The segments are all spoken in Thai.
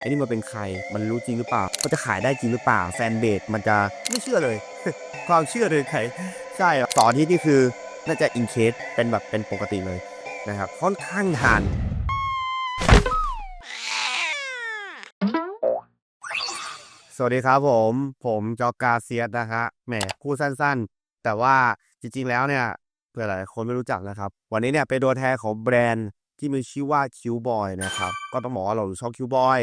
ไอ้นี่มันเป็นใคร มันรู้จริงหรือเปล่ามันจะขายได้จริงหรือเปล่า แฟนเบสมันจะไม่เชื่อเลย ความเชื่อเลยใคร ใช่ครับต่อนที่นี่คือน่าจะอินเคส เป็นแบบเป็นปกติเลยนะครับ ค่อนข้างนานสวัสดีครับผม ผมจอกาเซียสนะฮะแหมพูดสั้นๆ แต่ว่าจริง ๆ แล้วเนี่ยเผื่อหลายคนไม่รู้จักนะครับ วันนี้เนี่ยเป็นตัวแทนของแบรนด์ที่มีชื่อว่าคิวบอยนะครับ ก็ต้องบอกว่าเราชอบคิวบอย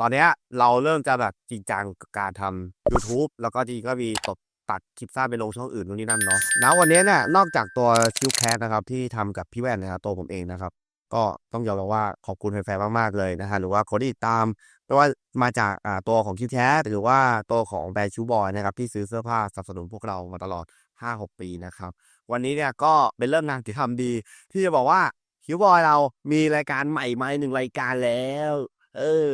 ตอนเนี้ยเราเริ่มจะแบบจริงจังกับการทำ YouTube แล้วก็จริงก็มีตดตัดคลิปสั้นไปลงช่องอื่นนู่นนี่นั่นเนาะนะวันนี้เนี่ยนอกจากตัวคิวแคสนะครับที่ทำกับพี่แว่นนะครับตัวผมเองนะครับ ก็ต้องยอมรับว่าขอบคุณแฟนๆมากๆเลยนะฮะหรือว่าคนที่ติดตามไม่ว่ามาจากอ่าตัวของคิวแคสหรือว่าตัวของแบรนด์ชูบอยนะครับที่ซื้อเสื้อผ้าสนับสนุนพวกเรามาตลอด 5-6 ปีนะครับ วันนี้เนี่ยก็เป็นเริ่มงานที่ทำดี ที่จะบอกว่าคิวบอยเรามีรายการใหม่มาหนึ่งรายการแล้ว เออ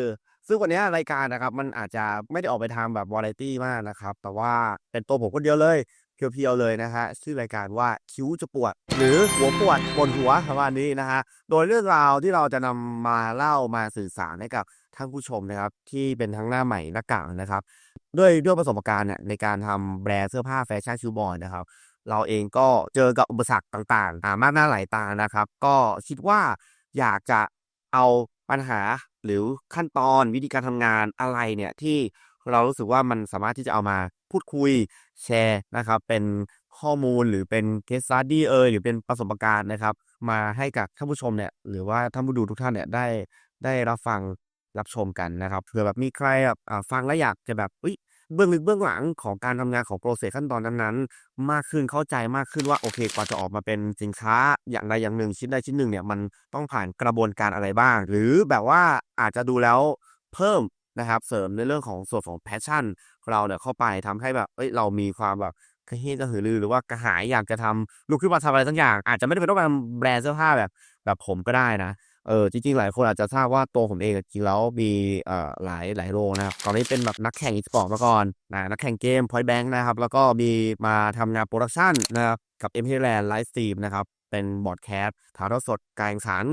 ซึ่งวันนี้รายการนะครับ มันอาจจะไม่ได้ออกไปทางแบบวาไรตี้มากนะครับ แต่ว่าเป็นตัวผมคนเดียวเลย เพียวๆเลยนะฮะชื่อรายการว่าคิ้วจะปวด หรือหัวปวดปวดหัวประมาณนี้นะฮะโดยเรื่องราวที่เราจะนำมาเล่ามาสื่อสารให้กับท่านผู้ชมนะครับ ที่เป็นทั้งหน้าใหม่หน้าเก่านะครับ ด้วยด้วยประสบการณ์เนี่ยในการทำแบรนด์เสื้อผ้าแฟชั่นชูบอยนะครับเราเองก็เจอกับอุปสรรคต่างๆ มากหน้าหลายตานะครับ ก็คิดว่าอยากจะเอา ปัญหาหรือขั้นตอนวิธีการทำงานอะไรเนี่ยที่เรารู้สึกว่ามันสามารถที่จะเอามาพูดคุยแชร์นะครับ เป็นข้อมูลหรือเป็นเคส s ั d ดี้เอยหรือเป็นประสบการณ์นะครับ มาให้กับท่านผู้ชมเนี่ยหรือว่าท่านผู้ดูทุกท่านเนี่ยได้ได้รับฟังรับชมกันนะครับเผื่อแบบมีใครแบบฟังแล้วอยากจะแบบอุ้ย เบื้องลึกเบื้องหลังของการทำงานของโปรเซสขั้นตอนนั้นๆ มากขึ้นเข้าใจมากขึ้นว่าโอเคกว่าจะออกมาเป็นสินค้าอย่างใดอย่างหนึ่งชิ้นใดชิ้นหนึ่งเนี่ยมันต้องผ่านกระบวนการอะไรบ้าง หรือแบบว่าอาจจะดูแล้วเพิ่มนะครับเสริมในเรื่องของส่วนของแพชชั่นเราเนี่ยเข้าไปทำให้แบบเอ้ยเรามีความแบบกระเฮียกระหือรือหรือว่ากระหายอยากจะทำลุกขึ้นมาทำอะไรสักอย่าง อาจจะไม่ได้เป็นต้องการแบรนด์เสื้อผ้าแบบ แบบผมก็ได้นะ เออจริงๆ หลายคนอาจจะทราบว่าตัวผมเองจริงแล้วมีเอ่อหลายหลายโรนะครับตอนนี้เป็นแบบนักแข่งอีสปอร์ตมาก่อนนะนักแข่งเกม Point Bank นะครับ แล้วก็มีมาทำงานโปรดักชันนะครับกับ m p l a n d Live Stream นะครับ เป็นบอร์ดแคสต์ถ่ายทอดสดการแข่งขัน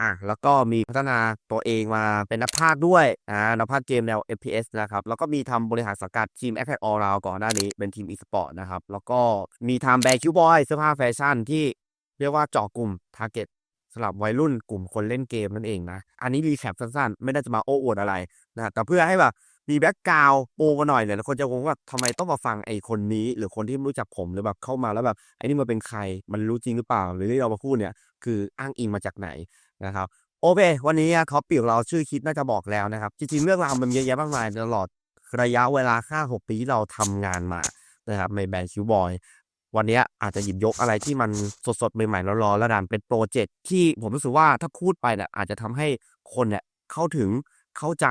อะแล้วก็มีพัฒนาตัวเองมาเป็นนักพากย์ด้วยอ่านักพากย์เกมแนว FPS นะครับ แล้วก็มีทำบริหารสังกัดทีม a c t All Round ก่อนหน้านี้เป็นทีม e-sport นะครับ แล้วก็มีทำแบร์คิวบอยเสื้อผ้าแฟชั่นที่เรียกว่าเจาะกลุ่ม Target สำหรับวัยรุ่นกลุ่มคนเล่นเกมนั่นเองนะ อันนี้รีแคปสั้นๆ ไม่ได้จะมาโอ้อวดอะไรนะแต่เพื่อให้แบบมีแบ็กกราวโปมาหน่อยเนี่ยคนจะงงว่าทำไมต้องมาฟังไอ้คนนี้ หรือคนที่ไม่รู้จักผมหรือแบบเข้ามาแล้วแบบไอ้นี่มันเป็นใครมันรู้จริงหรือเปล่า หรือที่เรามาพูดเนี่ยคืออ้างอิงมาจากไหนนะครับโอเควันนี้เขาเปียกเราชื่อคลิปน่าจะบอกแล้วนะครับ จริงๆเรื่องราวมันเยอะแยะมากมายตลอดระยะเวลา5-6ปีที่เราทำงานมานะครับในแบรนด์คิวบอย วันนี้อาจจะหยิบยกอะไรที่มันสดๆ ใหม่ๆร้อนๆแล้วดันเป็นโปรเจกต์ที่ผมรู้สึกว่าถ้าพูดไปเนี่ยอาจจะทำให้คนเนี่ยเข้าถึงเข้าใจ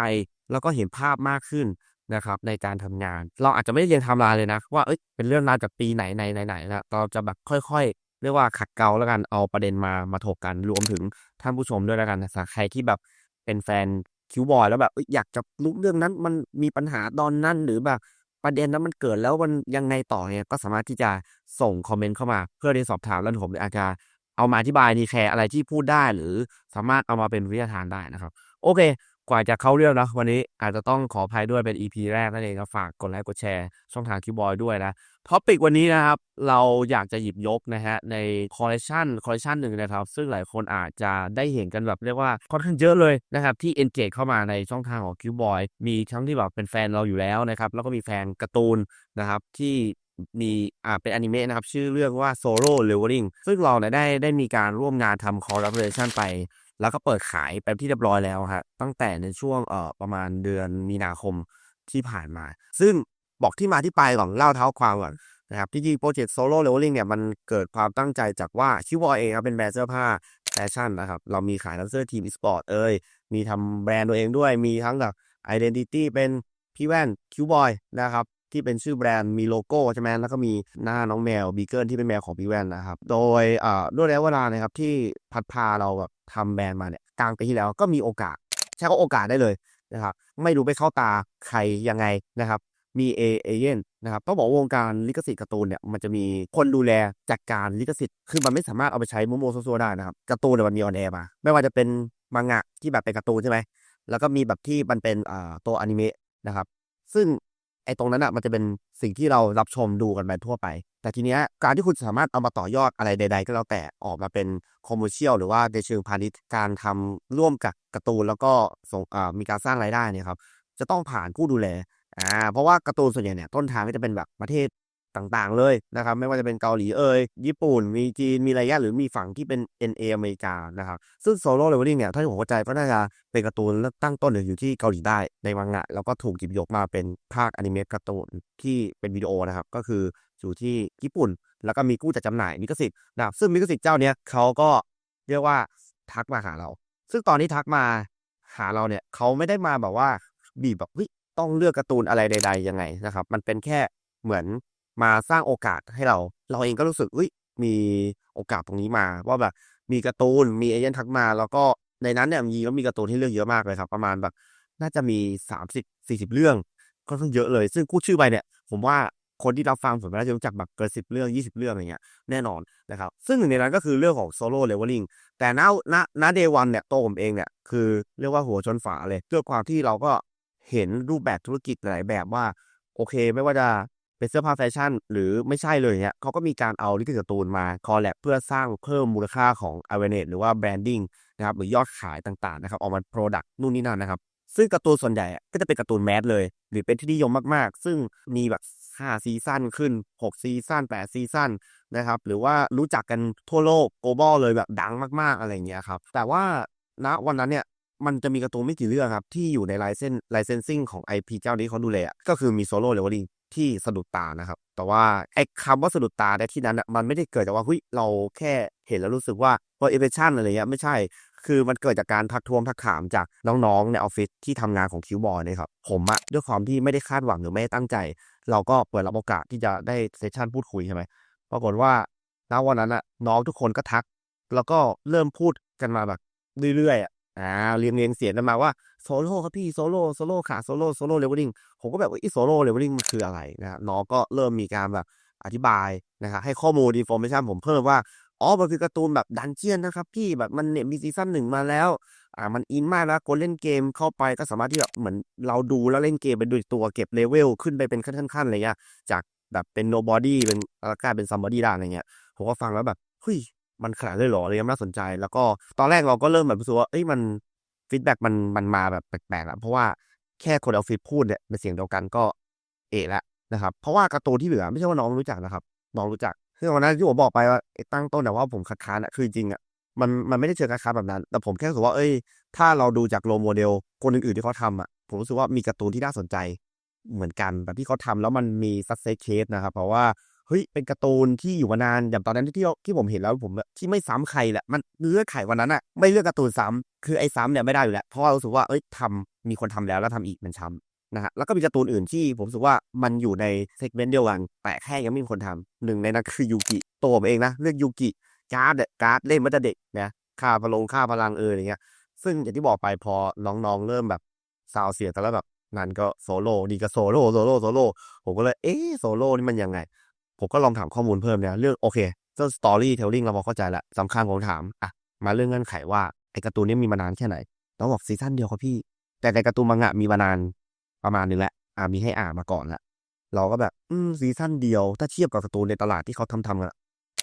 แล้วก็เห็นภาพมากขึ้นนะครับในการทำงาน เราอาจจะไม่ได้เรียงไทม์ไลน์เลยนะว่าเอ้ยเป็นเรื่องราวจากปีไหนไหนไหนไหนนะเราจะแบบค่อยๆ เรียกว่าขัดเกลาแล้วกันเอาประเด็นมามาถกกันรวมถึงท่านผู้ชมด้วยแล้วกันนะสำหรับใครที่แบบเป็นแฟนคิวบอยแล้วแบบอยอยากจะรู้เรื่องนั้นมันมีปัญหาตอนนั้นหรือแบบ ประเด็นนั้นมันเกิดแล้วมันยังไงต่อเนี่ยก็สามารถที่จะส่งคอมเมนต์เข้ามาเพื่อที่สอบถามแล้วผมอาจจะเอามาอธิบายดีแคร์อะไรที่พูดได้หรือสามารถเอามาเป็นวิทยาทานได้นะครับ โอเค กว่าจะเข้าเรื่องนะวันนี้อาจจะต้องขออภัยด้วยเป็น EP แรกนั่นเองครับฝากกดไลค์กดแชร์ช่องทางคิวบอยด้วยนะท็อปิกวันนี้นะครับเราอยากจะหยิบยกนะฮะในคอลเลคชันคอลเลคชันหนึ่งนะครับ ซึ่งหลายคนอาจจะได้เห็นกันแบบเรียกว่าค่อนข้างเยอะเลยนะครับที่ engage เข้ามาในช่องทางของคิวบอยมีทั้งที่แบบเป็นแฟนเราอยู่แล้วนะครับแล้วก็มีแฟนการ์ตูนนะครับที่มีอ่าเป็นอนิเมะนะครับ ชื่อเรื่องว่า Solo Leveling ซึ่งเราเนี่ยได้ได้มีการร่วมงานทำ collaboration ไป แล้วก็เปิดขายไปที่เรียบร้อยแล้วฮะตั้งแต่ในช่วงเอ่อประมาณเดือนมีนาคมที่ผ่านมา ซึ่งบอกที่มาที่ไปก่อนเล่าเท้าความก่อนนะครับที่จริงโปรเจกต์โซโล่เลเวลลิ่งเนี่ยมันเกิดความตั้งใจจากว่าชิวบอยเองครับเป็นแบรนด์เสื้อผ้าแฟชั่นนะครับ เรามีขายทั้งเสื้อทีมอีสปอร์ตเอ้ยมีทำแบรนด์ตัวเองด้วยมีทั้งแบบไอดีนิตี้เป็นพี่แว่นคิวบอยนะครับที่เป็นชื่อแบรนด์มีโลโก้ใช่ไหมแล้วก็มีหน้าน้องแมวบีเกิลที่เป็นแมวของพี่แว่นนะครับ โดยด้วยระยะเวลานะครับที่พัดพาเราแบบ ทำแบรนด์มาเนี่ยกลางปีที่แล้วก็มีโอกาส ใช้ก็โอกาสได้เลยนะครับ ไม่รู้ไปเข้าตาใครยังไงนะครับ มีเอเอเย่นนะครับต้องบอกวงการลิขสิทธิ์การ์ตูนเนี่ยมันจะมีคนดูแลจัดการลิขสิทธิ์คือมันไม่สามารถเอาไปใช้โมโมโซโซได้นะครับการ์ตูนเนี่ยมันมีออนแอร์มา ไม่ว่าจะเป็นมังงะที่แบบเป็นการ์ตูนใช่ไหมแล้วก็มีแบบที่มันเป็นตัวอนิเมะนะครับ ซึ่ง ไอ้ตรงนั้นอะมันจะเป็นสิ่งที่เรารับชมดูกันไปทั่วไป แต่ทีเนี้ยการที่คุณสามารถเอามาต่อยอดอะไรใด ๆ ก็แล้วแต่ออกมาเป็นคอมเมอร์เชียลหรือว่าในเชิงพาณิชย์การทำร่วมกับการ์ตูนแล้วก็ส่งอ่ามีการสร้างรายได้เนี่ยครับจะต้องผ่านผู้ดูแลอ่าเพราะว่าการ์ตูนส่วนใหญ่เนี่ยต้นทางก็จะเป็นแบบประเทศ ต่างๆเลยนะครับไม่ว่าจะเป็นเกาหลีเอ่ยญี่ปุ่น มีจีนมีอะไรเงี้ยหรือมีฝั่งที่เป็น NA อเมริกานะครับซึ่งโซโล่เลเวลลิ่งเนี่ยถ้าผมเข้าใจก็น่าจะเป็นการ์ตูนตั้งต้นอยู่ที่เกาหลีใต้ในมังงะแล้วก็ถูกหยิบยกมาเป็นภาคอนิเมะการ์ตูนที่เป็นวิดีโอนะครับก็คืออยู่ที่ญี่ปุ่น แล้วก็มีกู้จัดจำหน่ายมิกสิทธิ์นะครับซึ่งมิกสิทธิ์เจ้าเนี้ยเขาก็เรียกว่าทักมาหาเรา ซึ่งตอนที่ทักมาหาเราเนี่ยเขาไม่ได้มาแบบว่าบีบแบบเฮ้ยต้องเลือกการ์ตูนอะไรใด ๆ ยังไงนะครับมันเป็นแค่เหมือน มาสร้างโอกาสให้เรา เราเองก็รู้สึกเฮ้ยมีโอกาสตรงนี้มา ว่าแบบมีการ์ตูนมีเอเจนต์ทักมา แล้วก็ในนั้นเนี่ยมีก็มีการ์ตูนที่เลือกเยอะมากเลยครับ ประมาณแบบ น่าจะมีสามสิบสี่สิบเรื่องก็ต้องเยอะเลย ซึ่งพูดชื่อไปเนี่ย ผมว่าคนที่รับฟังผมน่าจะรู้จักแบบเกินสิบเรื่องยี่สิบเรื่องอะไรเงี้ยแน่นอนนะครับ ซึ่งหนึ่งในนั้นก็คือเรื่องของโซโล่เลเวลลิ่งแต่ณณณเดวันเนี่ยตัวผมเองเนี่ยคือเรียกว่าหัวชนฝาเลยด้วยความที่เราก็เห็นรูปแบบธุรกิจหลายแบบว่า โอเค ไม่ว่าจะ เป็นเสื้อผ้าแฟชั่น หรือไม่ใช่เลยเนี่ยเขาก็มีการเอาลิขสิทธิ์การ์ตูนมาคอลแลบเพื่อสร้างเพิ่มมูลค่าของ awareness หรือว่า branding นะครับหรือยอดขายต่างๆนะครับออกมา product นู่นนี่นั่นนะครับซึ่งการ์ตูนส่วนใหญ่ก็จะเป็นการ์ตูนแมสเลย หรือเป็นที่นิยมมากๆ ซึ่งมีแบบ5ซีซั่นขึ้น 6 ซีซั่น8 ซีซั่นนะครับหรือว่ารู้จักกันทั่วโลก global เลยแบบดังมากๆอะไรอย่างเงี้ยครับแต่ว่าณวันนั้นเนี่ยมันจะมีการ์ตูนไม่กี่เรื่องครับ ที่อยู่ในไลเซนไลเซนซิ่งของ IP เจ้านี้เขาดูแลก็คือมีโซโล่เลเวลลิ่ง ที่สะดุดตานะครับ แต่ว่าไอ้คำว่าสะดุดตาในที่นั้นมันไม่ได้เกิดจากว่าเฮ้ยเราแค่เห็นแล้วรู้สึกว่าว่าเอเวชั่นอะไรเงี้ยไม่ใช่ คือมันเกิดจากการทักท้วงทักถามจากน้องๆในออฟฟิศที่ทำงานของคิวบอยนะครับ ผมอะด้วยความที่ไม่ได้คาดหวังหรือไม่ได้ตั้งใจ เราก็เปิดรับโอกาสที่จะได้เซสชันพูดคุยใช่ไหมปรากฏว่าณวันนั้นอะน้องทุกคนก็ทัก แล้วก็เริ่มพูดกันมาแบบเรื่อยๆ อ่าเรียงเรียงเสียงกันมาว่าโซโล่ครับพี่โซโล่โซโล่ค่ะโซโล่โซโล่เลเวลลิ่งผมก็แบบว่าอีโซโล่เลเวลลิ่งมันคืออะไรนะน้องก็เริ่มมีการแบบอธิบายนะครับให้ข้อมูลอินโฟมชันผมเพิ่มว่าอ๋อมันคือการ์ตูนแบบดันเจียนนะครับพี่แบบมันเนี่ยมีซีซั่นหนึ่งมาแล้วอ่ามันอินมากแล้วคนเล่นเกมเข้าไปก็สามารถที่แบบเหมือนเราดูแล้วเล่นเกมไปด้วยตัวเก็บเลเวลขึ้นไปเป็นขั้นๆอะไรเงี้ยจากแบบเป็น nobody เป็นกลายเป็น somebody ได้อะไรเงี้ยผมก็ฟังแล้วแบบเฮ้ย มันขนาดเลยหรอเงี้ยน่าสนใจ แล้วก็ตอนแรกเราก็เริ่มแบบรู้สึกว่าเอ้ยมันฟีดแบ็กมันมันมาแบบแปลกๆแล้วเพราะว่าแค่คนเอาฟีดพูดเนี่ยเป็นเสียงเดียวกันก็เอะแล้วนะครับ เพราะว่าการ์ตูนที่เหลือไม่ใช่ว่าน้องรู้จักนะครับน้องรู้จักคือวันนั้นที่ผมบอกไปว่าตั้งต้นแต่ว่าผมคัดค้านอะคือจริงอะมันมันไม่ได้เชิงคัดค้านแบบนั้น แต่ผมแค่รู้สึกว่าเอ้ย ถ้าเราดูจากโรโมเดล คนอื่นๆที่เขาทำอะผมรู้สึกว่ามีการ์ตูนที่น่าสนใจเหมือนกันแบบที่เขาทำแล้วมันมีซักเซสเคสนะครับ เพราะว่า เฮ้ยเป็นการ์ตูนที่อยู่มานานอย่างตอนนั้นที่ที่ผมเห็นแล้วผมที่ไม่ซ้ำใครแหละมันเลือกไขวันนั้นอะไม่เลือกการ์ตูนซ้ำคือไอ้ซ้ำเนี่ยไม่ได้อยู่แล้วเพราะว่าสึกว่าเอ้ยทำมีคนทำแล้วแล้วทำอีกมันช้ำนะฮะแล้วก็มีการ์ตูนอื่นที่ผมรู้สึกว่ามันอยู่ในเซกเมนต์เดียวกันแต่แค่ยังไม่มีคนทำหนึ่งในนั้นคือยูกิตัวผมเองนะเลือกยูกิการ์ดการ์ดเล่นมาแต่เด็กนะค่าพลังค่าพลังเอออะไรเงี้ย ซึ่งอย่างที่บอกไปพอน้องๆเริ่มแบบซาวเสียแต่แล้วแบบนั่นก็โซโล่ดีก็โซโล่โซโล่โซโล่ผมก็เลยเอ๊โซโล่นี่มันยังไง ผมก็ลองถามข้อมูลเพิ่มเนี่ยเรื่องโอเคเรื่องสตอรี่เทลลิ่งเราพอเข้าใจละสำคัญผมถามอะมาเรื่องเงื่อนไขว่าไอ้การ์ตูนนี้มีมานานแค่ไหนน้องบอกซีซั่นเดียวครับพี่ แต่ในการ์ตูนมังงะมีมานานประมาณนึงแล้วอ่ามีให้อ่านมาก่อนล้วเราก็แบบ อืมซีซั่นเดียว ถ้าเทียบกับการ์ตูนในตลาดที่เขาทำทำกัน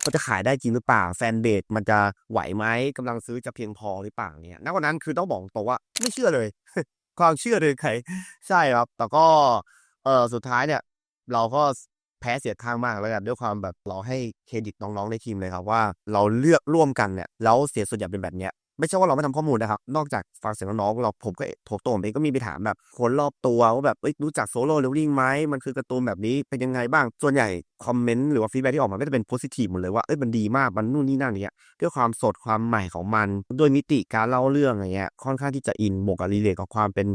ก็จะขายได้จริงหรือเปล่า แฟนเบสมันจะไหวไหมกำลังซื้อจะเพียงพอหรือเปล่าเนี่ยณวันนั้นคือต้องบอกตรงว่าไม่เชื่อเลย ความเชื่อเลยใคร ใช่ครับ แต่ก็เออสุดท้ายเนี่ย เราก็ พ้เสียข้างมากแล้วกันด้วยความแบบเราให้เครดิตน้องๆในทีมเลยครับว่าเราเลือกร่วมกันเนี่ยแล้วเสียส่วนใหญ่เป็นแบบเนี้ยไม่ใช่ว่าเราไม่ทำข้อมูลนะครับ นอกจากฟังเสียงน้องๆเราผมก็โถตัวผมเองก็มีไปถามแบบคนรอบตัวว่าแบบรู้จักโซโล่เลเวลลิ่งไหมมันคือการ์ตูนแบบนี้เป็นยังไงบ้าง ส่วนใหญ่คอมเมนต์หรือว่าฟีดแบ็ที่ออกมาก็จะเป็นโพสิทีฟหมดเลยว่าเอ้ยมันดีมากมันนู่นนี่นั่นเนี้ยด้วยความสดความใหม่ของมัน ด้วยมิติการเล่าเรื่องอะไรเงี้ยค่อนข้างที่จะอินบวกกับรีเลทกับความเป็น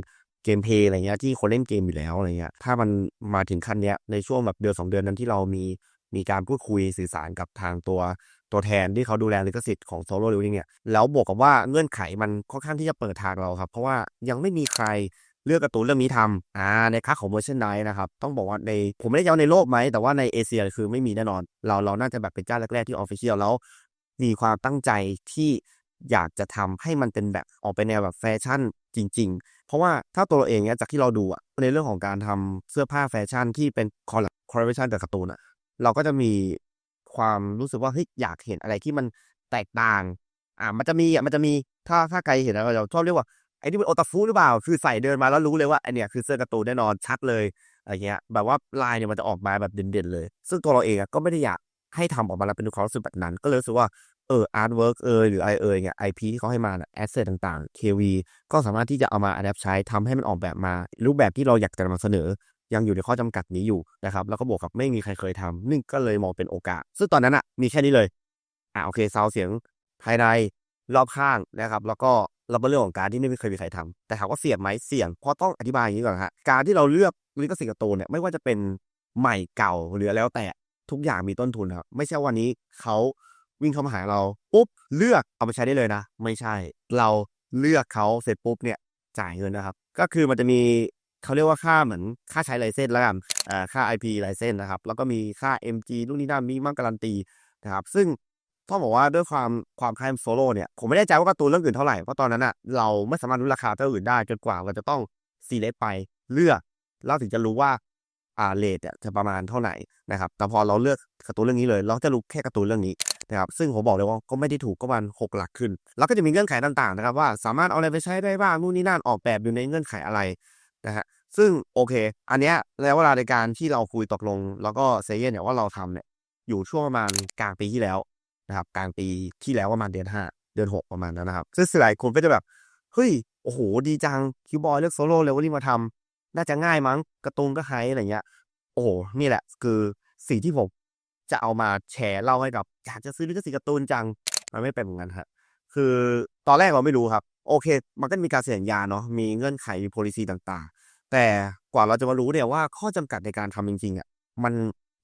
เกมเพย์อะไรเงี้ยที่คนเล่นเกมอยู่แล้วอะไรเงี้ยถ้ามันมาถึงขั้นเนี้ยในช่วงแบบเดือนสองเดือนนั้นที่เรามีมีการพูดคุยสื่อสารกับทางตัวตัวแทนที่เขาดูแลลิขสิทธิ์ของโซโล่ลิวิงเนี่ยแล้วบวกกับว่าเงื่อนไขมันค่อนข้างที่จะเปิดทางเราครับ เพราะว่ายังไม่มีใครเลือกการ์ตูนเรื่องนี้ทำอ่าในค่าของเวอร์ชันไนนะครับ ต้องบอกว่าในผมไม่ได้ย้ำในโลกไหม แต่ว่าในเอเชียคือไม่มีแน่นอน เราเราน่าจะแบบเป็นเจ้าแรก ๆ ที่ออฟฟิเชียลแล้ว มีความตั้งใจที่อยากจะทำให้มันเป็นแบบออกไปแนวแบบแฟชั่นจริง เพราะว่าถ้าตัวเราเองเนี่ยจากที่เราดูอะในเรื่องของการทำเสื้อผ้าแฟชั่นที่เป็นคอลคอลเลคชันกับการ์ตูนอะเราก็จะมีความรู้สึกว่าเฮ้ยอยากเห็นอะไรที่มันแตกต่าง อ่ามันจะมีอะมันจะมีถ้าถ้าใครเห็นนะเราชอบเรียกว่าไอ้นี่เป็นโอตาฟุหรือเปล่า คือใส่เดินมาแล้วรู้เลยว่าไอเนี่ยคือเสื้อการ์ตูนแน่นอนชัดเลยอะไรเงี้ย แบบว่าลายเนี่ยมันจะออกมาแบบเด่นๆเลย ซึ่งตัวเราเองอะก็ไม่ได้อยากให้ทำออกมาแล้วเป็นความรู้สึกแบบนั้น ก็เลยรู้สึกว่า เอออาร์ตเวิร์กเอยหรือไอเอยเนี่ยไอพีที่เขาให้มาแอสเซทต่างๆ KV ก็สามารถที่จะเอามาอัดแอปใช้ทำให้มันออกแบบมา รูปแบบที่เราอยากจะนำเสนอ ยังอยู่ในข้อจำกัดนี้อยู่นะครับ แล้วก็บวกกับไม่มีใครเคยทำนี่ก็เลยมองเป็นโอกาส ซึ่งตอนนั้นอะมีแค่นี้เลย อ่าโอเคซาวเสียงภายในรอบข้างนะครับ แล้วก็เราเป็นเรื่องของการที่ไม่เคยมีใครทำแต่ถามว่าเสี่ยบไหมเสี่ยงเพราะต้องอธิบายอย่างนี้ก่อนฮะการที่เราเลือกลิขสิทธิ์การ์ตูนเนี่ยไม่ว่าจะเป็นใหม่เก่าหรือแล้วแต่ทุกอย่างมีต้นทุนครับไม่ใช่วันนี้เขา วิ่งเข้ามาหาเราปุ๊บเลือกเอาไปใช้ได้เลยนะ ไม่ใช่ เราเลือกเขาเสร็จปุ๊บเนี่ยจ่ายเงินนะครับ ก็คือมันจะมีเขาเรียกว่าค่าเหมือนค่าใช้ไลเซนส์แล้วกันอ่าค่า IP ไลเซนส์นะครับ แล้วก็มีค่า MG นู่นนี่นั่นมีมั่งการันตีนะครับ ซึ่งต้องบอกว่าด้วยความความคล้ายโซโล่เนี่ยผมไม่แน่ใจว่าการ์ตูนเรื่องอื่นเท่าไหร่เพราะตอนนั้นอะเราไม่สามารถรู้ราคาเท่าอื่นได้จนกว่าเราจะต้องซีเล c ไปเลือกเราถึงจะรู้ว่าอ่าเลทเนี่ยจะประมาณเท่าไหร่นะครับแต่พอเราเลือกการ์ตูนเรื่องนี้เลย เราจะรู้แค่การ์ตูนเรื่องนี้ นะครับซึ่งผมบอกเลยว่าก็ไม่ได้ถูกก็มาณหกหลักขึ้น แล้วก็จะมีเงื่อนไขต่างๆนะครับว่าสามารถเอาอะไรไปใช้ได้บ้างนู่นนี่นั่นออกแบบอยู่ในเงื่อนไขอะไรนะฮะซึ่งโอเค อันเนี้ยแล้วเวลาในการที่เราคุยตกลง แล้วก็เซเยนเนี่ยว่าเราทำเนี่ยอยู่ช่วงประมาณกลางปีที่แล้วนะครับกลางปีที่แล้วประมาณเดือนห้าเดือนหกประมาณนั้นนะครับซึ่งหลายคนก็จะแบบเฮ้ยโอ้โหดีจังคิวบอยเลือกโซโล่เลเวลลิ่งมาทำน่าจะง่ายมั้งกร์ตูนก็ไฮอะไรเงี้ยโอ้โหนี่แหละคือสิ่งที่ผม จะเอามาแชร์เล่าให้กับอยากจะซื้อลิขสิทธิ์การ์ตูนจัง มันไม่เป็นเหมือนกันครับคือตอนแรกเราไม่รู้ครับ โอเค มันก็มีการเซ็นสัญญาเนาะมีเงื่อนไขมี policy ต่างๆ แต่กว่าเราจะมารู้เนี่ยว่าข้อจำกัดในการทำจริงๆอะมัน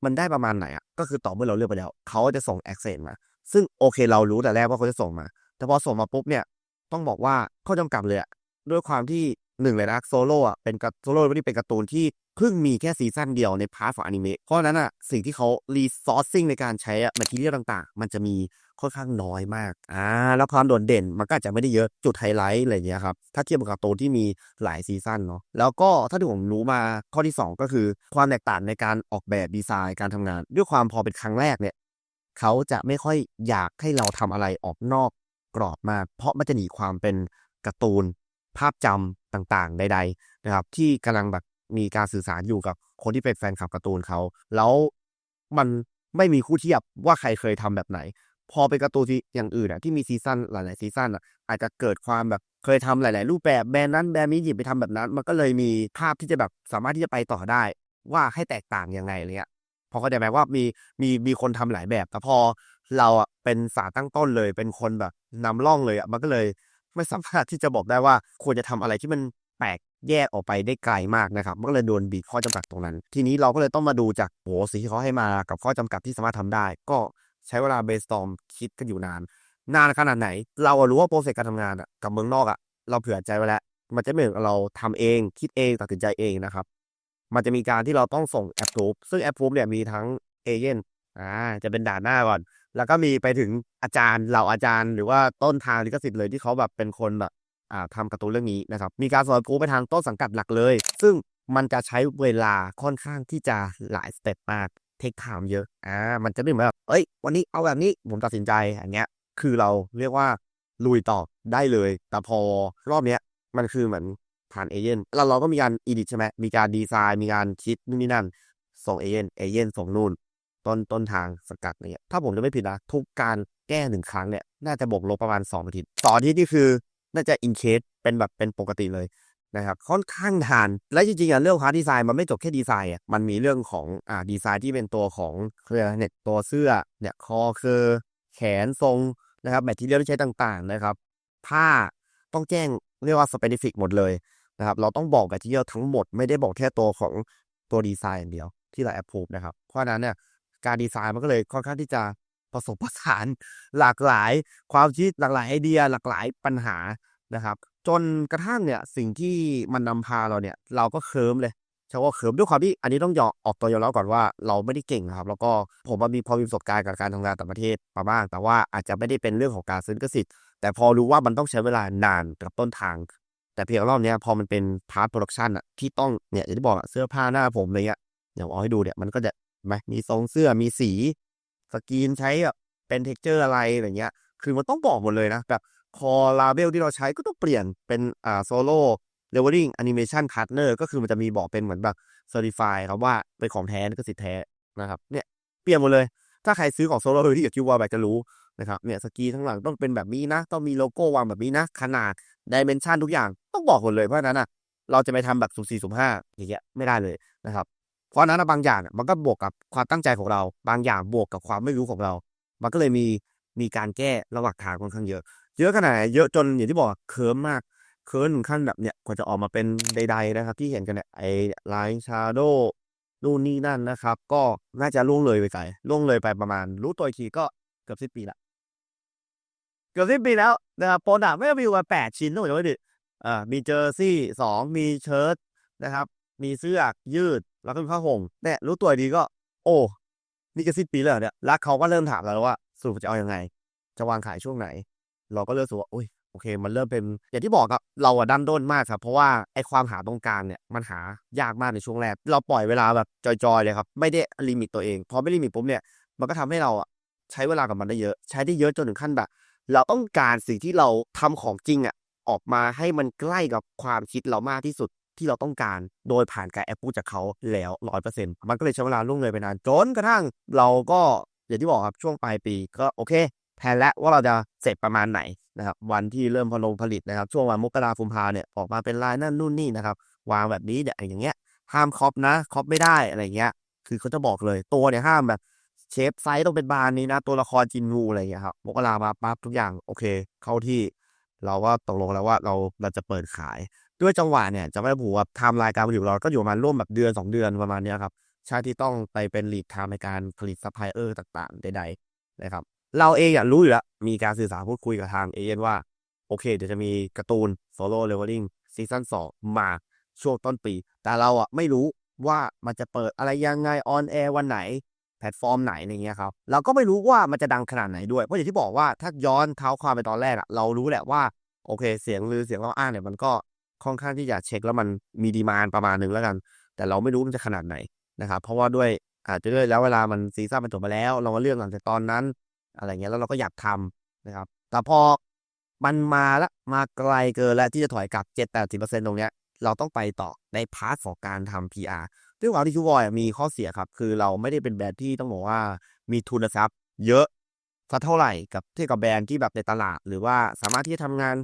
มันได้ประมาณไหนอะก็คือต่อเมื่อเราเลือกไปแล้วเขาจะส่ง access มา ซึ่งโอเคเรารู้แต่แรกว่าเขาจะส่งมา แต่พอส่งมาปุ๊บเนี่ยต้องบอกว่าข้อจำกัดเลยอะด้วยความที่ หนึ่งเลยนะโซโล่อะเป็นการโซโล่ไม่ได้เป็นการ์ตูนที่เพิ่งมีแค่ซีซั่นเดียวในพาร์ทของอนิเมะเพราะนั้นอะสิ่งที่เขารีซอร์ซิ่งในการใช้อะมททีเรียลต่างๆ มันจะมีค่อนข้างน้อยมากอ่าแล้วความโดดเด่นมันก็อาจจะไม่ได้เยอะจุดไฮไลท์อะไรอย่างเงี้ยครับถ้าเทียบกับการ์ตูนที่มีหลายซีซั่นเนาะแล้วก็ถ้าที่ผมรู้มาข้อที่สองก็คือความแตกต่างในการออกแบบดีไซน์การทำงาน ด้วยความพอเป็นครั้งแรกเนี่ยเขาจะไม่ค่อยอยากให้เราทำอะไรออกนอกกรอบมาก เพราะมันจะหนีความเป็นการ์ตูน ภาพจำต่างๆ ใด ๆ นะครับ ที่กำลังแบบมีการสื่อสารอยู่กับคนที่เป็นแฟนคลับการ์ตูนเขาแล้วมันไม่มีคู่เทียบว่าใครเคยทำแบบไหน พอเป็นการ์ตูนที่อย่างอื่นอะที่มีซีซั่นหลายๆซีซั่นอะอาจจะเกิดความแบบเคยทำหลาย ๆ รูปแบบแบรนด์นั้นแบรนด์นี้หยิบไปทำแบบนั้น มันก็เลยมีภาพที่จะแบบสามารถที่จะไปต่อได้ ว่าให้แตกต่างยังไงอะไรเงี้ยพอเข้าใจไหมว่ามีมีมีคนทำหลายแบบแต่พอเราอะเป็นสาตั้งต้นเลยเป็นคนแบบนำร่องเลยอะมันก็เลย ไม่สามารถที่จะบอกได้ว่าควรจะทำอะไรที่มันแปลกแยกออกไปได้ไกลมากนะครับมันก็เลยโดนบีบข้อจำกัดตรงนั้น ทีนี้เราก็เลยต้องมาดูจากโหสิ่งที่เขาให้มากับข้อจำกัดที่สามารถทำได้ ก็ใช้เวลาเบสตอมคิดกันอยู่นาน นานขนาดไหน เราอะรู้ว่าโปรเซสการทำงานอะกับเมืองนอกอะเราเผื่อใจไว้แล้ว มันจะไม่เหมือนเราทำเองคิดเองตัดสินใจเองนะครับ มันจะมีการที่เราต้องส่งแอปทูบซึ่งแอปทูบเนี่ยมีทั้งเอเจนต์อ่าจะเป็นด่านหน้าก่อน แล้วก็มีไปถึงอาจารย์เหล่าอาจารย์ หรือว่าต้นทางลิขสิทธิ์เลยที่เขาแบบเป็นคนแบบอ่าทำการ์ตูนเรื่องนี้นะครับ มีการสอปทูไปทางต้นสังกัดหลักเลย ซึ่งมันจะใช้เวลาค่อนข้างที่จะหลายสเต็ปมากเทคไทม์เยอะอ่ามันจะไม่เหมือนแบบเอ้ย วันนี้เอาแบบนี้ผมตัดสินใจอันเนี้ย คือเราเรียกว่าลุยต่อได้เลย แต่พอรอบเนี้ยมันคือเหมือนผ่านเอเจนต์แล้วเราก็มีการอีดิทใช่ไหมมีการดีไซน์มีการคิดนู่นนี่นั่น ส่งเอเจนต์เอเจนต์ส่งนู่น ต้นต้นทางสกัดเนี่ยถ้าผมจะไม่ผิดนะทุกการแก้หนึ่งครั้งเนี่ยน่าจะบวกลบประมาณ2อาทิตย์ต่ออาทิตย์นี่คือน่าจะอินเคสเป็นแบบเป็นปกติเลยนะครับค่อนข้างทาน และจริงๆอะเรื่องฮาร์ดดีไซน์มันไม่จบแค่ดีไซน์อะมันมีเรื่องของอ่าดีไซน์ที่เป็นตัวของเครือเน็ตตัวเสื้อเนี่ยคอคือแขนทรงนะครับแมทที่เรียลที่ใช้ต่างๆนะครับผ้าต้องแจ้งเรียกว่าสเปซิฟิกหมดเลยนะครับเราต้องบอกแมทที่เรียลทั้งหมดไม่ได้บอกแค่ตัวของตัวดีไซน์อย่างเดียวที่เราแอปพูฟนะครับเพราะนั้นเนี่ย การดีไซน์มันก็เลยค่อนข้างที่จะผสมผสานหลากหลายความคิดหลากหลายไอเดียหลากหลายปัญหานะครับ จนกระทั่งเนี่ยสิ่งที่มันนำพาเราเนี่ย เราก็เคิร์มเลยใช่ว่าเคิร์มด้วยความที่อันนี้ต้องยอมออกตัวยอมรับก่อนว่าเราไม่ได้เก่งครับ แล้วก็ผมมีพอมีประสบการณ์กับการทำงานต่างประเทศมาบ้าง แต่ว่าอาจจะไม่ได้เป็นเรื่องของการซื้อลิขสิทธิ์แต่พอรู้ว่ามันต้องใช้เวลานานกับต้นทาง แต่เพียงรอบเนี้ยพอมันเป็นพาร์ทโปรดักชันอะที่ต้องเนี่ยอย่างที่บอกอะเสื้อผ้าหน้าผมอะไรเงี้ยเดี๋ยวเอาให้ดูเนี่ยมันก็จะ ไหมมีทรงเสื้อมีสีสกรีนใช้แบบเป็นเท็กเจอร์อะไรอะไรเงี้ย คือมันต้องบอกหมดเลยนะแบบคอลาเบลที่เราใช้ก็ต้องเปลี่ยนเป็นอ่าโซโล่เลเวลลิ่งแอนิเมชันพาร์ทเนอร์ก็คือมันจะมีบอกเป็นเหมือนแบบเซอร์ติฟายครับว่าเป็นของแท้ก็สิทธิ์แท้นะครับเนี่ยเปลี่ยนหมดเลย ถ้าใครซื้อของโซโล่ที่กับคิววอลแบบจะรู้นะครับเนี่ยสกีทั้งหลังต้องเป็นแบบนี้นะ ต้องมีโลโก้วางแบบนี้นะ ขนาดดิเมนชันทุกอย่างต้องบอกหมดเลยเพราะฉะนั้นอะเราจะไปทำแบบสุ่มสี่สุ่มห้าอย่างเงี้ยไม่ได้เลยนะครับ เพราะนั้นบางอย่างมันก็บวกกับความตั้งใจของเรา บางอย่างบวกกับความไม่รู้ของเรา มันก็เลยมีมีการแก้ระหว่างทางค่อนข้างเยอะ เยอะขนาดเยอะจนอย่างที่บอกเคิร์มมากเคิร์มถึงขั้นแบบเนี้ยกว่าจะออกมาเป็นใด ๆ นะครับ ที่เห็นกันเนี่ยไอ้ไลน์ชาโดนู่นนี่นั่นนะครับ ก็น่าจะล่วงเลยไปไกลล่วงเลยไปประมาณ รู้ตัวอีกทีก็เกือบสิบปีละเกือบสิบปีแล้วนะครับโปรดักต์ไม่ได้มีมาแปดชิ้นต้องบอกว่าดิอ่ามีเจอร์ซี่สองมีเชิ้ตนะครับ มีเสื้อยืดแล้วก็มีผ้าห่มเนี่ยรู้ตัวดีก็ โอ้นี่จะสิ้นปีแล้วเนี่ยแล้วเขาก็เริ่มถามเราแล้วว่าสรุปจะเอาอยังไง จะวางขายช่วงไหน เราก็เริ่มรู้สึกว่าโอ้ยโอเค มันเริ่มเป็นอย่างที่บอกครับเราอะดันด้นมากครับ เพราะว่าไอ้ความหาตรงกลางเนี่ยมันหายากมากในช่วงแรก เราปล่อยเวลาแบบจอยๆเลยครับ ไม่ได้ลิมิตตัวเองพอไม่ลิมิตปุ๊บเนี่ยมันก็ทำให้เราอะใช้เวลากับมันได้เยอะ ใช้ได้เยอะจนถึงขั้นแบบ เราต้องการสิ่งที่เราทำของจริงอะออกมาให้มันใกล้กับความคิดเรามากที่สุด ที่เราต้องการโดยผ่านการแอปพูดจากเขาแล้วร้อยเปอร์เซ็นต์มันก็เลยใช้เวลาล่วงเลยไปนานจนกระทั่งเราก็อย่างที่บอกครับช่วงปลายปีก็โอเคแผนแล้วว่าเราจะเสร็จประมาณไหนนะครับวันที่เริ่มพลงผลิตนะครับ ช่วงวันมกราคมพาเนี่ยออกมาเป็นลายนั่นนู่นนี่นะครับวางแบบนี้เนี่ยอย่างเงี้ยห้ามครอปนะครอปไม่ได้อะไรเงี้ย คือเขาจะบอกเลยตัวเนี่ยห้ามแบบเชฟไซส์ต้องเป็นบานนี้นะ ตัวละครจินวูอะไรเงี้ยครับมกรามาปั๊บทุกอย่างโอเค เข้าที่ เราก็ตกลงแล้วว่าเราเราจะเปิดขาย ด้วยจังหวะเนี่ยจะไม่ผูกว่าไทม์ไลน์การผลิตเราก็อยู่ประมาณร่วมแบบเดือน 2 เดือนประมาณนี้ครับใช่ที่ต้องไปเป็นลีดไทม์ในการผลิตซัพพลายเออร์ต่างๆใดๆนะครับ เราเองอยากรู้อยู่แล้ว มีการสื่อสารพูดคุยกับทางเอเย่นว่า โอเค เดี๋ยวจะมีการ์ตูนโซโล่เลเวลลิ่งซีซั่นสองมาช่วงต้นปี แต่เราอะไม่รู้ว่ามันจะเปิดอะไรยังไงออนแอร์วันไหน แพลตฟอร์มไหนอะไรเงี้ยครับ เราก็ไม่รู้ว่ามันจะดังขนาดไหนด้วย เพราะอย่างที่บอกว่าถ้าย้อนเท้าความไปตอนแรกอะเรารู้แหละว่าโอเค เสียงลือเสียงเล่าอ้างเนี่ยมันก็ ค่อนข้างที่จะเช็คแล้วมันมีดีมานประมาณหนึ่งแล้วกัน แต่เราไม่รู้มันจะขนาดไหนนะครับ เพราะว่าด้วยอาจจะด้วยแล้วเวลามันซีซั่นมันจบไปแล้ว เรามาเลือกหลังจากตอนนั้น อะไรเงี้ยแล้วเราก็อยากทำนะครับ แต่พอมันมาละมาไกลเกินแล้วที่จะถอยกลับ7 8 0ตรงเนี้ยเราต้องไปต่อในพาร์ทของการทำ PR ด้วยความที่ชูวอยมีข้อเสียครับ คือเราไม่ได้เป็นแบรนด์ที่ต้องบอกว่ามีทุนทรัพย์ เยอะสักเท่าไหร่กับเทียบกับแบรนด์ที่แบบในตลาด หรือว่าสามารถที่จะทำงาน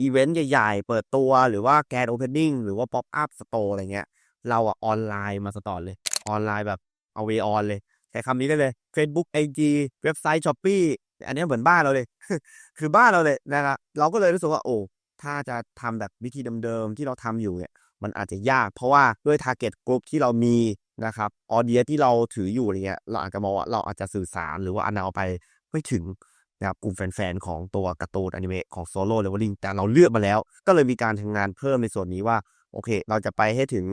อีเวนต์ใหญ่ๆ เปิดตัวหรือว่าแกนโอเพนนิ่งหรือว่าป๊อปอัพสโตร์อะไรเงี้ย เราอะออนไลน์มาสตอร์เลย ออนไลน์แบบเอาเวออนเลยใช้คำนี้ได้เลย Facebook IG เว็บไซต์ s h อ p e e อันนี้เหมือนบ้านเราเลย คือบ้านเราเลยนะครับเราก็เลยรู้สึกว่าโอ้ถ้าจะทำแบบวิธีเดิมๆที่เราทำอยู่เนี่ยมันอาจจะยาก เพราะว่าด้วย target group ที่เรามีนะครับออเดียที่เราถืออยู่อะไรเงี้ยเราอาจจะมองว่าเราอาจจะสื่อสารหรือว่าอันเอาไปไม่ถึง นะครับกลุ่มแฟนๆของตัวการ์ตูนอนิเมะของโซโล่เลเวลลิงแต่เราเลือกมาแล้ว ก็เลยมีการทำงานเพิ่มในส่วนนี้ว่า โอเค เราจะไปให้ถึง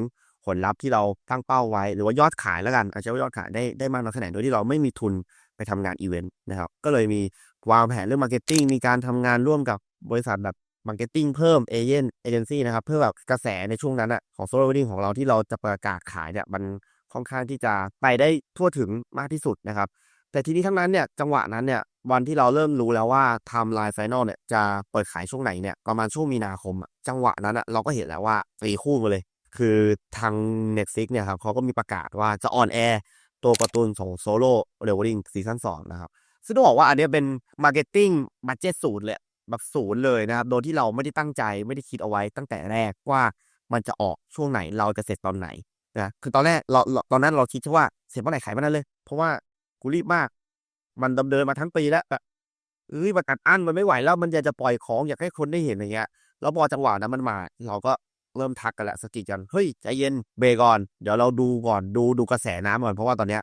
ผลลัพธ์ที่เราตั้งเป้าไว้ หรือว่ายอดขายแล้วกันอาจจะว่ายอดขายได้ได้มากน้อยแค่ไหนโดยที่เราไม่มีทุนไปทำงานอีเวนต์นะครับก็เลยมีวางแผนเรื่องมาร์เก็ตติ้งมีการทำงานร่วมกับบริษัทแบบมาร์เก็ตติ้งเพิ่มเอเจนต์เอเจนซี่นะครับเพื่อแบบกระแสในช่วงนั้นอะของโซโล่เวลลิงของเราที่เราจะประกาศขายเนี่ยมันค่อนข้างที่จะไปได้ทั่วถึงมากที่สุดนะครับ แต่ทีนี้ทั้งนั้นเนี่ยจังหวะนั้นเนี่ยวันที่เราเริ่มรู้แล้วว่าไทม์ไลน์ไฟนอลเนี่ยจะเปิดขายช่วงไหนเนี่ยประมาณช่วงมีนาคมอะจังหวะนั้นอะเราก็เห็นแล้วว่าตีคู่มาเลย คือทาง Netflix เนี่ยครับเขาก็มีประกาศว่าจะออนแอร์ตัวการ์ตูนของโซโล่เรเวลลิงซีซั่นสองนะครับ ซึ่งต้องบอกว่าอันนี้เป็นมาร์เก็ตติ้งบัตเจ็ตศูนย์เลยแบบศูนย์เลยนะครับ โดยที่เราไม่ได้ตั้งใจไม่ได้คิดเอาไว้ตั้งแต่แรกว่ามันจะออกช่วงไหนเราจะเสร็จตอนไหนนะคือตอนแรกเราตอนนั้นเราคิดว่าเสร็จเมื่อไหร่ขายเมื่อนั้นเลย เพราะว่า กูรีบมาก มันดำเนินมาทั้งปีแล้วแบบเอ้ยมันอัดอั้นมันไม่ไหวแล้วมันอยากจะปล่อยของอยากให้คนได้เห็นอะไรเงี้ย แล้วพอจังหวะนั้นมันมา เราก็เริ่มทักกันแหละสกิดกันเฮ้ยใจเย็นเบรก่อน เดี๋ยวเราดูก่อนดูดูกระแสน้ำก่อนเพราะว่าตอนเนี้ย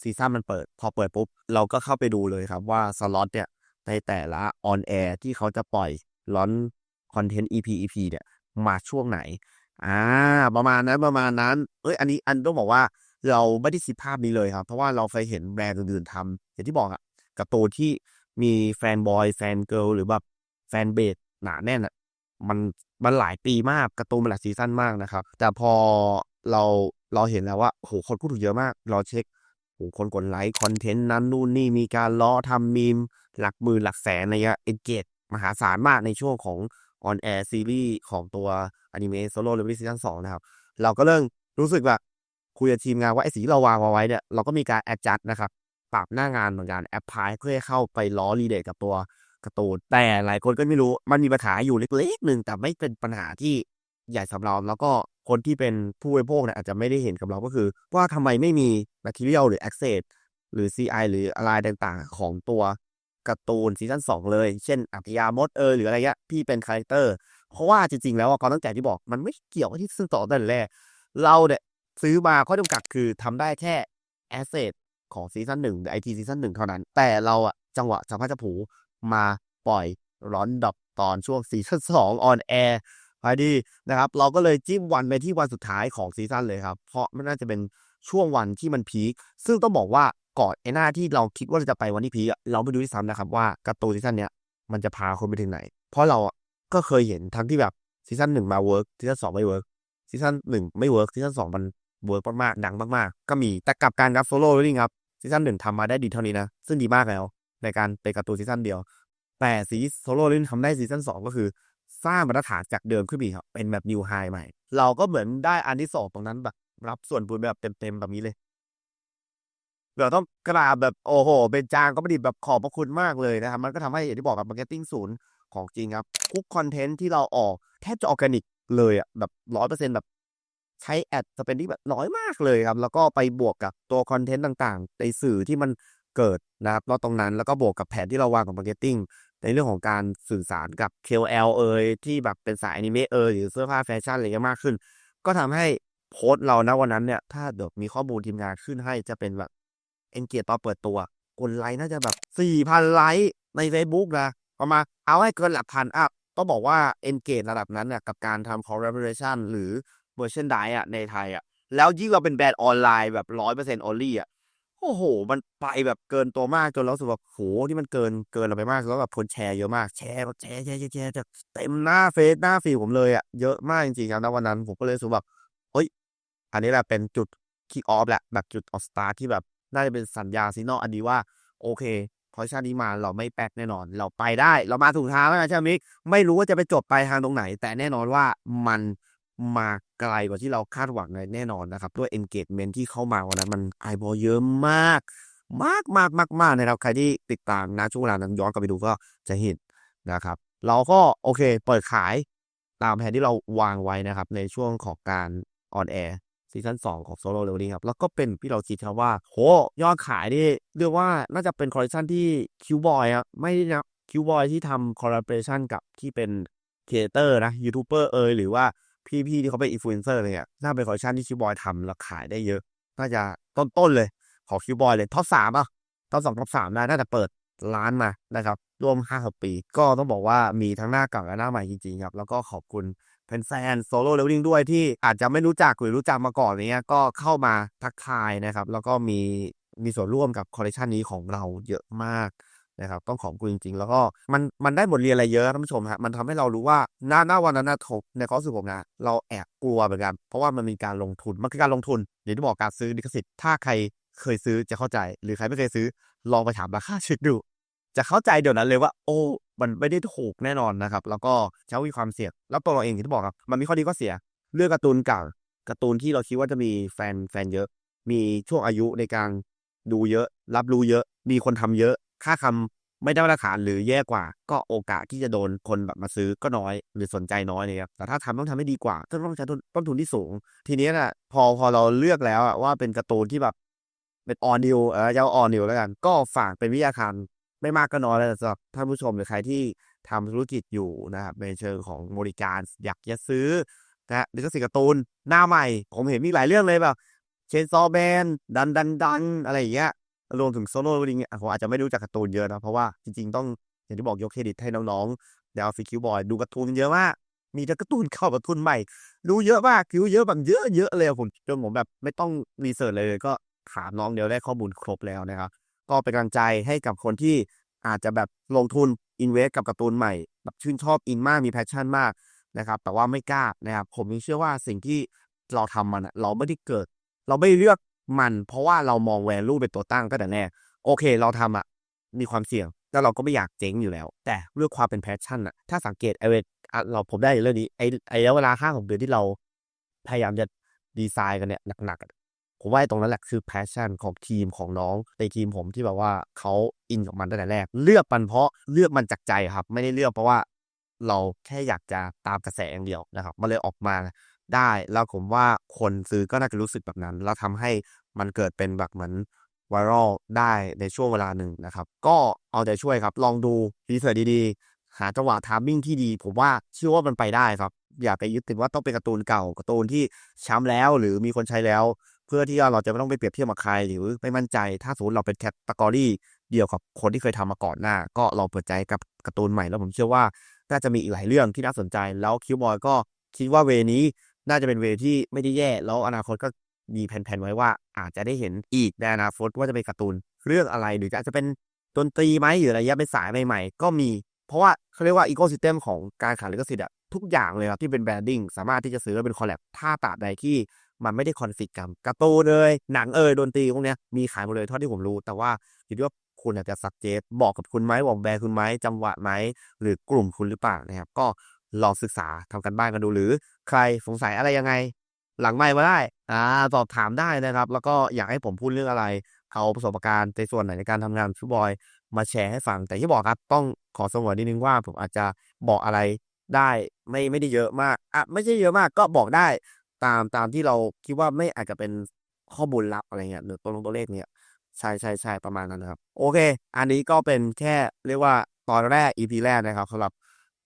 ซีซั่นมันเปิด พอเปิดปุ๊บ เราก็เข้าไปดูเลยครับว่าสล็อตเนี่ยในแต่ละออนแอร์ที่เขาจะปล่อยล้อนคอนเทนต์ EP EP เนี่ยมาช่วงไหน อ่า ประมาณนั้นประมาณนั้น เอ้ย อันนี้อันต้องบอกว่า เราไม่ได้คิดภาพนี้เลยครับ เพราะว่าเราเคยเห็นแบรนด์อื่นๆทำอย่างที่บอกอะการ์ตูนที่มีแฟนบอยแฟนเกิร์ลหรือแบบแฟนเบสหนาแน่นอะมันมันหลายปีมากการ์ตูนมันหลายซีซั่นมากนะครับ แต่พอเราเราเห็นแล้วว่าโอ้โหคนพูดถึงเยอะมาก เราเช็คโอ้โหคนกดไลค์คอนเทนต์นั้นนู่นนี่มีการล้อทำมีม หลักหมื่นหลักแสนอะไรเงี้ยเอนเกจมหาศาลมากในช่วงของออนแอร์ซีรีส์ของตัวอนิเมะโซโล่เลเวลซีซั่นสองนะครับ เราก็เริ่มรู้สึกแบบ คุยกับทีมงานว่าไอ้สีเราวางเอาไว้เนี่ยเราก็มีการแอดจัดนะครับปรับหน้างานเหมือนกันแอปพลายเพื่อให้เข้าไปล้อรีเลทกับตัวกร์ตูนแต่หลายคนก็ไม่รู้มันมีปัญหาอยู่เล็กๆหนึ่งแต่ไม่เป็นปัญหาที่ใหญ่สำหรับเราแล้วก็คนที่เป็นผู้บริโภคเนี่ยอาจจะไม่ได้เห็นกับเราก็คือ ว่าทำไมไม่มี material หรือ access หรือ CI หรืออะไรต่างๆ ของตัวการ์ตูนซีซั่น2เลย เช่นอัพยามดเออหรืออะไรเงี้ยพี่เป็นคาแรคเตอร์ เพราะว่าจริงๆ แล้วก่อนตั้งแต่ที่บอกมันไม่เกี่ยวกับที่ซื้อต่อแต่แรกเราเนี่ย ซื้อมาข้อจำกัดคือทำได้แค่แอสเซทของซีซั่นหนึ่งไอทีซีซั่นหนึ่งเท่านั้น แต่เราอะจังหวะจับพระจับผูมาปล่อยร้อนดับตอนช่วงซีซั่นสองออนแอร์พอดีนะครับ เราก็เลยจิ้มวันไปที่วันสุดท้ายของซีซั่นเลยครับ เพราะมันน่าจะเป็นช่วงวันที่มันพีคซึ่งต้องบอกว่าก่อนไอ้หน้าที่เราคิดว่าจะไปวันที่พีคเราไม่ดูที่ซ้ำนะครับว่าการ์ตูนซีซั่นเนี้ยมันจะพาคนไปถึงไหน เพราะเราอะก็เคยเห็นทั้งที่แบบซีซั่นหนึ่งมาเวิร์กซีซั่นสองไม่เวิร์กซีซั่นหนึ่งไม่เวิร์กซีซั่นสองมัน เวิร์กมากๆดังมากๆ ก็มีแต่กลับการรับโซโล่นี่ครับซีซั่นหนึ่งทำมาได้ดีเท่านี้นะ ซึ่งดีมากแล้ว ในการเป็นการ์ตูนซีซั่นเดียว แต่ซีโซโล่ลินทำได้ซีซั่นสองก็คือ สร้างมาตรฐานจากเดิมขึ้นไปอีกครับ เป็นแบบนิวไฮใหม่ เราก็เหมือนได้อันที่สองตรงนั้นแบบรับส่วนบุญแบบเต็มๆแบบนี้เลยเราต้องกราบแบบโอ้โหเป็นจางก็ไม่ดีแบบขอบพระคุณมากเลยนะครับ มันก็ทำให้อย่างที่บอกกับมาร์เก็ตติ้งศูนย์ของจริงครับ ทุกคอนเทนต์ที่เราออกแทบจะออร์แกนิกเลยอะแบบร้อยเปอร์เซ็นต์แบบ ใช้แอดสเปนดิ้แบบน้อยมากเลยครับ แล้วก็ไปบวกกับตัวคอนเทนต์ต่างๆ ในสื่อที่มันเกิดนะครับแล้วตรงนั้นแล้วก็บวกกับแผนที่เราวางกับมาร์เก็ตติ้งในเรื่องของการสื่อสารกับ KOL เอยที่แบบเป็นสายอนิเมะเอยหรือเสื้อผ้าแฟชั่นอะไรเงี้ยมากขึ้น ก็ทำให้โพสต์เรานะวันนั้นเนี่ยถ้าเดี๋ยวมีข้อมูลทีมงานขึ้นให้จะเป็นแบบเอนเกตตอนเปิดตัวคนไลค์น่าจะแบบสี่พันไลค์ใน Facebook นะประมาณเอาให้เกินหลักพันอัพต้องบอกว่าเอนเกตระดับนั้นเนี่ยกับการทำ collaboration หรือ merchandise อะในไทยอะแล้วยิ่งเราเป็นแบรนด์ออนไลน์แบบร้อยเปอร์เซ็นต์ only อะโอ้โห มันไปแบบเกินตัวมากจนเราสึกแบบโหที่มันเกินเกินเราไปมากแล้วแบบคนแชร์เยอะมากแชร์แบบแชร์แชร์แชร์แชร์เต็มหน้าเฟซหน้าฟีผมเลยอะเยอะมากจริงๆครับณวันนั้นผมก็เลยรู้สึกแบบเฮ้ย อันนี้แหละเป็นจุดคิกออฟแหละแบบจุดออสตาร์ที่แบบน่าจะเป็นสัญญาณซีนอลอันดีว่า โอเคคอลเลคชันนี้มาเราไม่แป๊กแน่นอน เราไปได้ เรามาถูกทางแล้วนะใช่ไหมมิกไม่รู้ว่าจะไปจบปลายทางตรงไหน แต่แน่นอนว่ามัน มาไกลกว่าที่เราคาดหวังเลยแน่นอนนะครับด้วย engagement ที่เข้ามาวันนั้นมันไอบอลเยอะมาก มากมากมากมากนะครับใครที่ติดตามนะช่วงเวลานั้นย้อนกลับไปดูก็จะเห็นนะครับ เราก็โอเคเปิดขายตามแผนที่เราวางไว้นะครับ ในช่วงของการออนแอร์ซีซั่นสองของโซโล่เรลลิงครับ แล้วก็เป็นที่เราคิดครับว่า โห ยอดขายนี่เรียกว่าน่าจะเป็นคอลเลคชันที่คิวบอยครับไม่นะคิวบอยที่ทำคอลลาเบชันกับที่เป็นครีเอเตอร์นะยูทูบเบอร์เอยหรือว่า พี่ๆที่เขาเป็นอินฟลูเอนเซอร์อะไรเนี่ยน่าเป็นคอลเลคชันที่คิวบอยทำแล้วขายได้เยอะ น่าจะต้นๆเลย ของคิวบอยเลยท็อปสามอะท็อปสองท็อปสามได้น่าจะเปิดร้านมานะครับรวมห้าปี ก็ต้องบอกว่ามีทั้งหน้าเก่าและหน้าใหม่จริงๆครับ แล้วก็ขอบคุณแฟนๆโซโล่เลเวลลิ่งด้วยที่อาจจะไม่รู้จักหรือรู้จักมาก่อนเนี้ยก็เข้ามาทักทายนะครับ แล้วก็มีมีส่วนร่วมกับคอลเลคชันนี้ของเราเยอะมาก นะครับต้องขอบคุณจริงๆ แล้วก็มันมันได้บทเรียนอะไรเยอะท่านผู้ชมฮะมันทำให้เรารู้ว่าหน้าหน้าวันนั้นนะทบในข้อสุดผมนะเราแอบกลัวเหมือนกันเพราะว่ามันมีการลงทุนมันคือการลงทุนอย่างที่บอกการซื้อลิขสิทธิ์ถ้าใครเคยซื้อจะเข้าใจ หรือใครไม่เคยซื้อลองไปถามราคาช็คดู จะเข้าใจเดี๋ยวนั้นเลยว่า โอ้มันไม่ได้ถูกแน่นอนนะครับ แล้วก็เช้ามีความเสี่ยงแล้วตัวเราเองอย่ที่บอกครับมันมีข้อดีข้อเสียเรื่องการ์ตูนเก่าการ์ตูนที่เราคิดว่าจะมีแฟนแฟนเยอะ มีช่วงอายุในการดูเยอะ รับรู้เยอะ มีคนทำเยอะ ค่าคำไม่ได้มาตรฐานหรือแย่กว่า ก็โอกาสที่จะโดนคนแบบมาซื้อก็น้อย หรือสนใจน้อยเลยครับแต่ถ้าทำต้องทำให้ดีกว่าต้องใช้ต้นทุนที่สูง ทีนี้น่ะพอพอเราเลือกแล้วว่าเป็นการ์ตูนที่แบบเป็นออนิวเออเจ้าออนิวแล้วกัน ก็ฝากเป็นวิทยาทานไม่มากก็น้อยแล้วสำหรับท่านผู้ชมหรือใครที่ทำธุรกิจอยู่นะครับในเชิงของบริการอยากจะซื้อนะลิขสิทธิ์การ์ตูนหน้าใหม่ ผมเห็นมีหลายเรื่องเลยแบบเชนซอแบนดันดันดันอะไรอย่างเงี้ย รวมถึงโซโล่ลิงผมอาจจะไม่รู้จักการ์ตูนเยอะนะ เพราะว่าจริงๆต้องอย่างที่บอกยกเครดิตให้น้องๆเดาวฟิคิวบอยดูการ์ตูนเยอะมากมีแต่การ์ตูนเก่าการ์ตูนใหม่ รู้เยอะมากคิวเยอะแบบเยอะเยอะเลยผมจนผมแบบไม่ต้องรีเสิร์ชเลยก็ถามน้องเดียวได้ข้อมูลครบแล้วนะครับก็เป็นกำลังใจให้กับคนที่อาจจะแบบลงทุนอินเวสกับการ์ตูนใหม่แบบชื่นชอบอินมากมีแพชชั่นมากนะครับ แต่ว่าไม่กล้านะครับผมยังเชื่อว่าสิ่งที่เราทำมันเราไม่ได้เกิด เราไม่เลือก มันเพราะว่าเรามอง value เป็นตัวตั้งตั้งแต่แรกโอเค เราทำอะมีความเสี่ยง แล้วเราก็ไม่อยากเจ๊งอยู่แล้ว แต่เรื่องความเป็น passion อะถ้าสังเกตไอเวอะเราผมได้เรื่องนี้ไอไอระยะเวลาห้าของเดือนที่เราพยายามจะดีไซน์กันเนี่ยหนักๆผมว่าตรงนั้นแหละคือ passion ของทีมของน้องในทีมผมที่แบบว่าเขาอินกับมันตั้งแต่แรก เลือกมันเพราะเลือกมันจากใจครับ ไม่ได้เลือกเพราะว่าเราแค่อยากจะตามกระแสอย่างเดียวนะครับมันเลยออกมาได้แล้วผมว่าคนซื้อก็น่าจะรู้สึกแบบนั้น แล้วทำให้ มันเกิดเป็นแบบเหมือนไวรัลได้ในช่วงเวลาหนึ่งนะครับ ก็เอาใจช่วยครับ ลองดูรีเสิร์ชดีๆ หาจังหวะทามมิ่งที่ดี ผมว่าเชื่อว่ามันไปได้ครับ อย่าไปยึดติดว่าต้องเป็นการ์ตูนเก่าการ์ตูนที่ช้ำแล้วหรือมีคนใช้แล้ว เพื่อที่เราจะไม่ต้องไปเปรียบเทียบกับใครหรือไม่มั่นใจ ถ้าสมมติเราเป็นแคตตากรีเดียวกับคนที่เคยทำมาก่อนหน้า ก็ลองเปิดใจกับการ์ตูนใหม่แล้วผมเชื่อว่าน่าจะมีอีกหลายเรื่องที่น่าสนใจ แล้วคิวบอยก็คิดว่าเวนี้น่าจะเป็นเวที่ไม่ได้แย่ แล้วอนาคตก็ มีแผนๆไว้ว่าอาจจะได้เห็นอีกในอนาคตว่าจะเป็นการ์ตูนเรื่องอะไรหรืออาจจะเป็นดนตรีไหมหรืออะไรเงี้ยเป็นสายใหม่ๆ ก็มี เพราะว่าเขาเรียกว่าอีโค y ิสเต็มของการขายลิขสิทธิ์อะทุกอย่างเลยครับที่เป็นแบรนดิ้งสามารถที่จะซื้อแล้วเป็นคอลแลบถ้าตราบใดที่มันไม่ได้คอนฟ lict กันการ์ตูนเลยหนังเอยดนตรีพวกเนี้ยมีขายหมดเลยเท่าที่ผมรู้ แต่ว่าอยู่ที่ว่าคุณอยากจะสักเจตบอกกับคุณไหมบอกแบรนด์คุณไหมจังหวะไหมหรือกลุ่มคุณหรือเปล่านะครับก็ลองศึกษาทำกันบ้านกันดูหรือ ใครสงสัยอะไรยังไง หลังไม่มาได้ อ่าสอบถามได้นะครับ แล้วก็อยากให้ผมพูดเรื่องอะไร เอาประสบการณ์ในส่วนไหนในการทำงานชูบอยมาแชร์ให้ฟัง แต่ที่บอกครับต้องขอสงวนนิดนึงว่าผมอาจจะบอกอะไรได้ไม่ไม่ได้เยอะมากอะไม่ใช่เยอะมากก็บอกได้ตามตามที่เราคิดว่าไม่อาจจะเป็นข้อมูลลับอะไรเงี้ยหรือตัวลงตัวเลขเนี่ยใช่ใช่ใช่ประมาณนั้นนะครับ โอเค อันนี้ก็เป็นแค่เรียกว่าตอนแรก EP แรกนะครับสำหรับ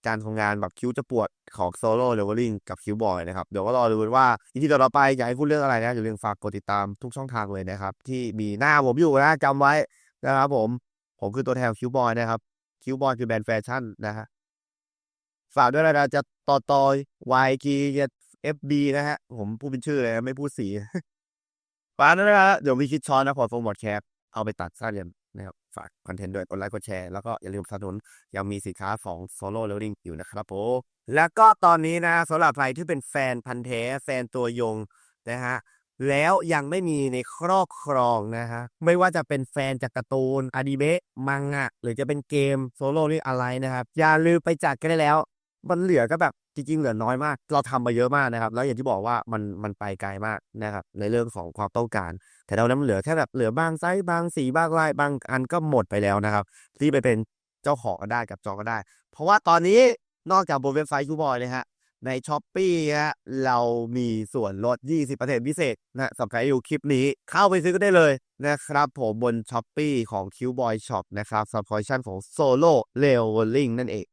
การทำงานแบบคิ้วจะปวดของโซโล่เลเวลลิ่งกับคิ้วบอยนะครับ เดี๋ยวก็รอดูว่า EP ต่อไปอยากให้พูดเรื่องอะไรนะอย่าลืมฝากกดติดตามทุกช่องทางเลยนะครับ ที่มีหน้าผมอยู่นะจำไว้นะครับผม ผมคือตัวแทนคิ้วบอยนะครับคิ้วบอยคือแบรนด์แฟชั่นนะฮะฝากด้วยนะจะต่อต่อย YG จะ FB นะฮะ ผมพูดเป็นชื่อเลยไม่พูดสีฝากด้วยนะฮะเดี๋ยวมีคิดช้อนนะขอโฟมบอดแคปเอาไปตัดสั้นเรียน ฝากคอนเทนต์ด้วยกดไลค์กดแชร์แล้วก็อย่าลืมสนับสนุนยังมีสินค้าของ Solo Loading อยู่นะครับผมแล้วก็ตอนนี้นะสำหรับใครที่เป็นแฟนพันธ์แท้แฟนตัวยงนะฮะแล้วยังไม่มีในครอบครองนะฮะไม่ว่าจะเป็นแฟนจากการ์ตูนอนิเมะมังงะ หรือจะเป็นเกมโซโล่นี่อะไรนะครับ อย่าลืมไปจัดกันได้แล้ว มันเหลือก็แบบจริงๆ เหลือน้อยมาก เราทำมาเยอะมากนะครับ แล้วอย่างที่บอกว่ามันมันไปไกลมากนะครับ ในเรื่องของความต้องการ แต่เรานั้นมันเหลือแค่แบบเหลือบางไซส์บางสีบางลายบางอันก็หมดไปแล้วนะครับ ที่ไปเป็นเจ้าของก็ได้กับจองก็ได้ เพราะว่าตอนนี้นอกจากบนเว็บไซต์คูบอยเลยฮะในช้อปปี้ฮะเรามีส่วนลด 20%พิเศษนะสำหรับใครอยู่คลิปนี้เข้าไปซื้อก็ได้เลยนะครับผมบนช้อปปี้ของ Qboy Shop นะครับซับคอลชันของ Solo Leveling นั่นเอง